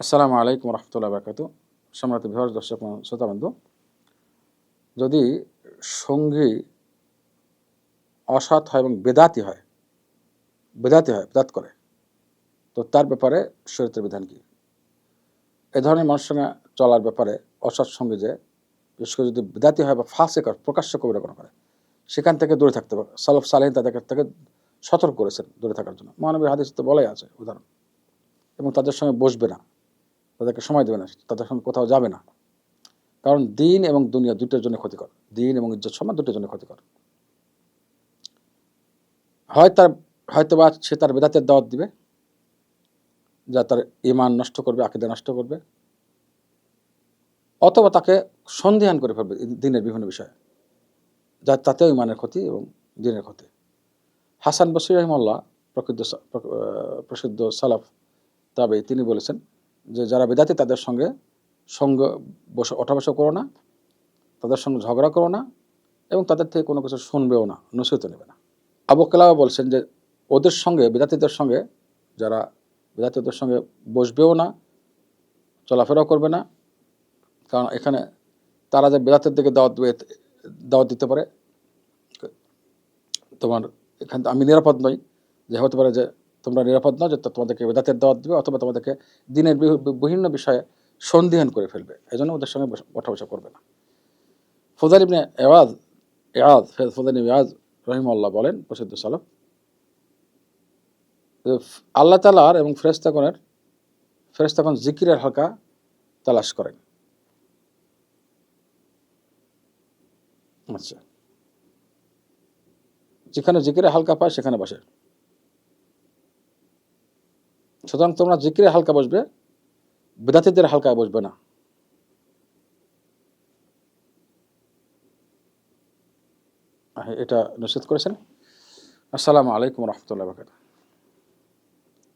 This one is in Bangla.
আসসালামু আলাইকুম রহমতুল্লাহ বারকাত। সম্রাট বিভাগ দর্শক শ্রোতাবন্ধু যদি সঙ্গী অসৎ হয় এবং বেদাতি হয় বেদাতি হয়, বেদাত করে, তো তার ব্যাপারে শরীরের বিধান কি? এ ধরনের মানুষের সঙ্গে চলার ব্যাপারে অসৎ সঙ্গী যে, বিশেষ করে যদি বেদাতি হয় বা ফাঁসে কর প্রকাশ্য কবিরা কোনো করে, সেখান থেকে দূরে থাকতে হবে সালফ সালেহিন তাদের থেকে সতর্ক করেছেন দূরে থাকার জন্য। মহানবী হাদিস তো বলাই আছে, উদাহরণ। এবং তাদের সঙ্গে বসবে না। তাদেরকে সময় দেবে না, তাদের সঙ্গে কোথাও যাবে না। কারণ দিন এবং দুনিয়া দুটোর জন্য ক্ষতিকর। দিন এবং ইজ্জত সময় দুটোর জন্য ক্ষতিকর। হয় তার, হয়তো বা সে তার বেদাতের দাওয়াত দিবে, যা তার ইমান নষ্ট করবে, আকিদা নষ্ট করবে, অথবা তাকে সন্দেহান করে ফেলবে দিনের বিভিন্ন বিষয়ে, যা তাতেও ইমানের ক্ষতি এবং দিনের ক্ষতি। হাসান বসির রহমল্লা প্রকৃত প্রসিদ্ধ সালাফ তবে তিনি বলেছেন যে যারা বেদাতি তাদের সঙ্গে সঙ্গ বসে ওঠা বসা করো না, তাদের সঙ্গে ঝগড়া করো না এবং তাদের থেকে কোনো কিছু শুনবেও না নসিহত নেবে না। আবু কালামা বলছেন যে ওদের সঙ্গে বেদাতিদের সঙ্গে, যারা বেদাতিদের সঙ্গে বসবেও না, চলাফেরাও করবে না, কারণ এখানে তারা যে বেদাতের দিকে দাওয়াত দাওয়াত দিতে পারে, তোমার এখান আমি নিরাপদ নই, যে হতে পারে যে তোমরা নিরাপদ নও যে তোমাদেরকে বেদাতের দাওয়াত দিবে অথবা তোমাদেরকে দিনের বিভিন্ন বিষয়ে সন্দেহান করে ফেলবে। এই জন্য ওদের সঙ্গে বসা- বসা করবে না। ফোদার ইবনে এওয়াজ এওয়াজ ফোদার ইবনে এওয়াজ রহিমাল্লাহ বলেন, প্রসিদ্ধ সালক আল্লাহ তালার এবং ফেরেস্তাগণের ফেরেস্তাগণ জিকিরের হালকা তালাশ করেন। আচ্ছা। যেখানে জিকিরে হালকা পায় সেখানে বসে। সুতরাং তোমরা জিকিরে হালকা বসবে, বিদাতিদের হালকায় বসবে না। এটা নিশ্চিত করেছেন? আসসালামু আলাইকুম রহমতুল্লাহ বাকাত